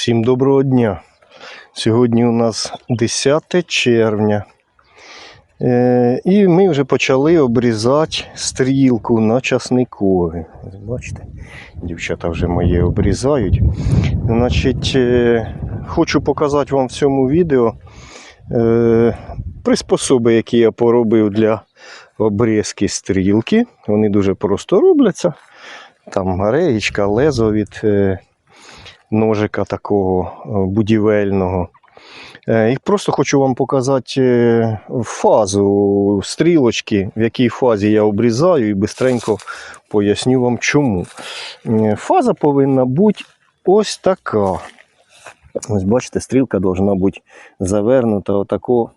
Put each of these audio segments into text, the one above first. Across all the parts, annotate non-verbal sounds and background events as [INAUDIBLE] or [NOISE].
Всім доброго дня. Сьогодні у нас 10 червня. Е, і ми вже почали обрізати стрілку на часникові. Бачите, дівчата вже мої обрізають. Значить, е, хочу показати вам в цьому відео е, приспособи, які я поробив для обрізки стрілки. Вони дуже просто робляться. Там реєчка, лезо від ножика такого е, будівельного. Е, І просто хочу вам показати е, фазу стрілочки, в якій фазі я обрізаю, і швидко поясню вам чому. Фаза повинна бути ось така. Ось бачите, стрілка повинна бути завернута отако,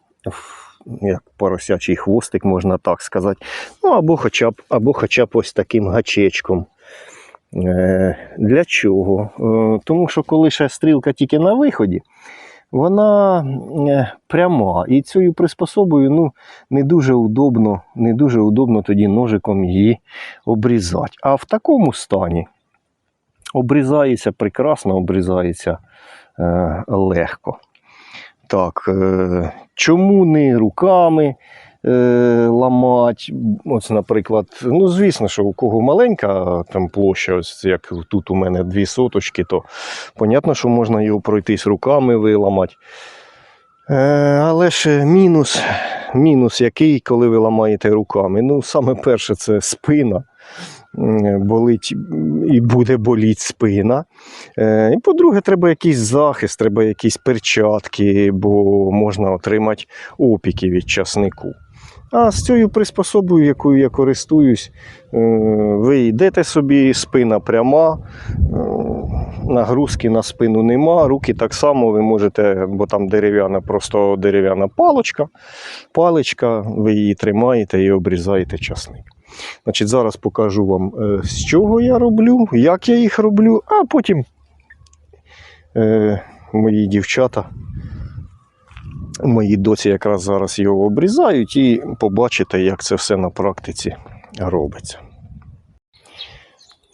як поросячий хвостик, можна так сказати. Ну, або хоча б, або хоча б ось таким гачечком. Е, Для чого? Е, Тому що коли ще стрілка тільки на виході, вона е, пряма. І цією приспособою ну, не дуже удобно, не дуже удобно тоді ножиком її обрізати. А в такому стані обрізається прекрасно, обрізається легко. Так, чому не руками е, ламати? Ось, наприклад, ну, звісно, що у кого маленька там площа, ось як тут у мене дві соточки, то понятно, що можна його пройтись руками виламати. Е, але ж мінус, мінус який, коли ви ламаєте руками. Ну, саме перше, це спина. Болить і буде боліти спина. Е, І по-друге, треба якийсь захист, треба якісь перчатки, бо можна отримати опіки від часнику. А з цією приспособою, якою я користуюсь, е, ви йдете собі, спина пряма, е, нагрузки на спину нема, руки так само ви можете, бо там дерев'яна, просто дерев'яна палочка, паличка, ви її тримаєте і обрізаєте часник. Значить, зараз покажу вам, е, з чого я роблю, як я їх роблю, а потім мої дівчата, мої доці якраз зараз його обрізають і побачите, як це все на практиці робиться.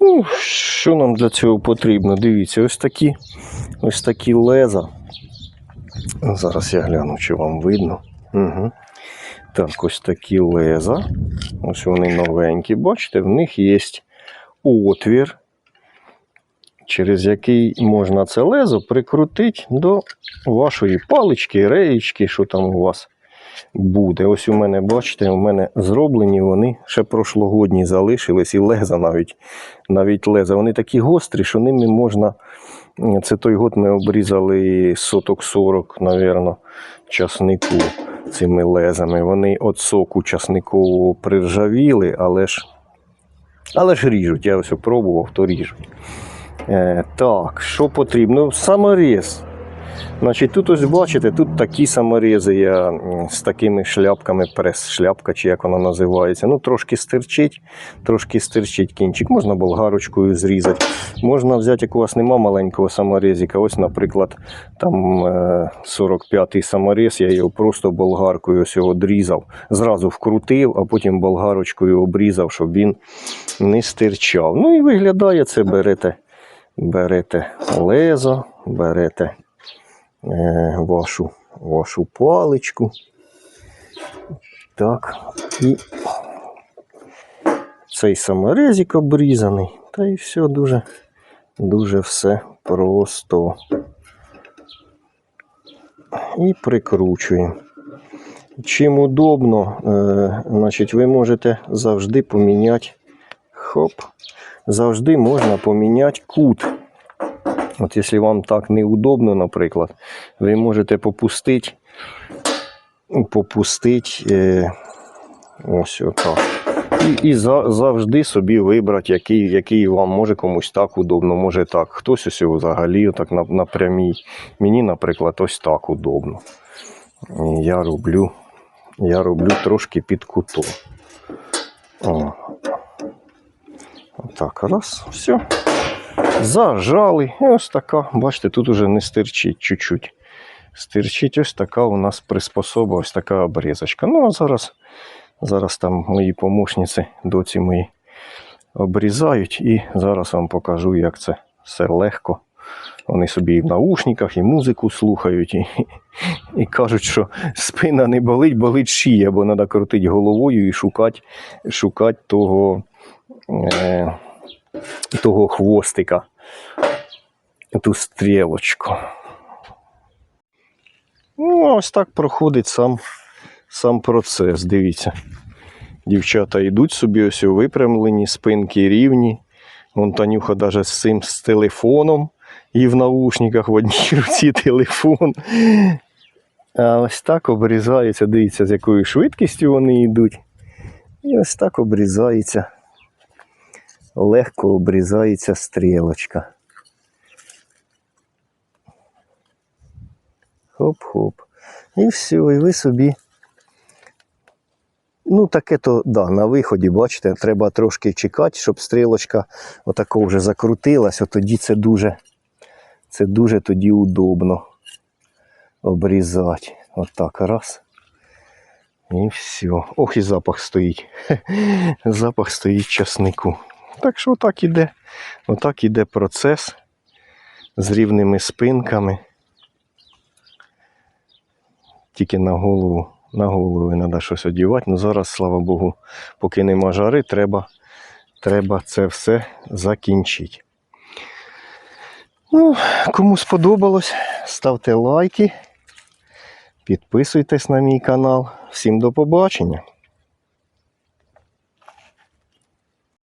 Ну, що нам для цього потрібно? Дивіться, ось такі, ось такі леза. Зараз я гляну, чи вам видно. Угу. Так, ось такі леза. Ось вони новенькі. Бачите, в них є отвір, через який можна це лезо прикрутити до вашої палички, реєчки, що там у вас буде. Ось у мене, бачите, у мене зроблені вони ще прошлогодні залишились, і леза навіть, навіть леза. Вони такі гострі, що ними можна. Це той год ми обрізали соток 40, навірно, часнику цими лезами. Вони від соку часникового приржавіли, але ж, але ж ріжуть. Я ось пробував, то ріжуть. Е, так, що потрібно? Саморіз. Значить, тут ось бачите, тут такі саморізи я з такими шляпками, прес-шляпка, чи як вона називається. Ну, трошки стирчить, трошки стирчить кінчик. Можна болгарочкою зрізати. Можна взяти, як у вас нема маленького саморізика. Ось, наприклад, там е, 45-й саморіз, я його просто болгаркою ось його дрізав. Зразу вкрутив, а потім болгарочкою обрізав, щоб він не стирчав. Ну і виглядає це, берете, берете лезо, берете е, вашу, вашу паличку. Так, і цей саморезик обрізаний. Та і все дуже, дуже все просто. І прикручуємо. Чим удобно, е, значить, ви можете завжди поміняти хоп, завжди можна поміняти кут. От якщо вам так неудобно, наприклад, ви можете попустити, попустити е, ось отак. І, і за, завжди собі вибрати, який, який вам може комусь так удобно, може так. Хтось ось взагалі так на, на. Мені, наприклад, ось так удобно. І я роблю, я роблю трошки під кутом. О. Отак, раз, все. Зажали. І ось така, бачите, тут уже не стирчить чуть-чуть. Стирчить ось така у нас приспособа, ось така обрізочка. Ну, а зараз, зараз там мої помощниці, доці мої обрізають, і зараз вам покажу, як це все легко Вони собі і в наушниках, і музику слухають, і, і кажуть, що спина не болить, болить шия, бо треба крутити головою і шукати, шукати того, е, того хвостика, ту стрілочку. Ну, ось так проходить сам, сам процес. Дивіться. Дівчата йдуть собі ось випрямлені, спинки рівні. Вон Танюха навіть з цим з телефоном і в наушниках в одній [LAUGHS] руці телефон. А ось так обрізається, дивіться, з якою швидкістю вони йдуть. І ось так обрізається. Легко обрізається стрілочка. Хоп-хоп. І все, і ви собі. Ну, таке то, да, на виході, бачите, треба трошки чекати, щоб стрілочка отако вже закрутилась, от тоді це дуже, це дуже тоді удобно обрізати. Отак, раз. І все. Ох, і запах стоїть. [LAUGHS] Запах стоїть часнику. Так що отак іде. Отак іде процес з рівними спинками. Тільки на голову, на голову треба щось одягати. Ну зараз, слава Богу, поки нема жари, треба, треба це все закінчити. Ну, кому сподобалось, ставте лайки, підписуйтесь на мій канал. Всім до побачення!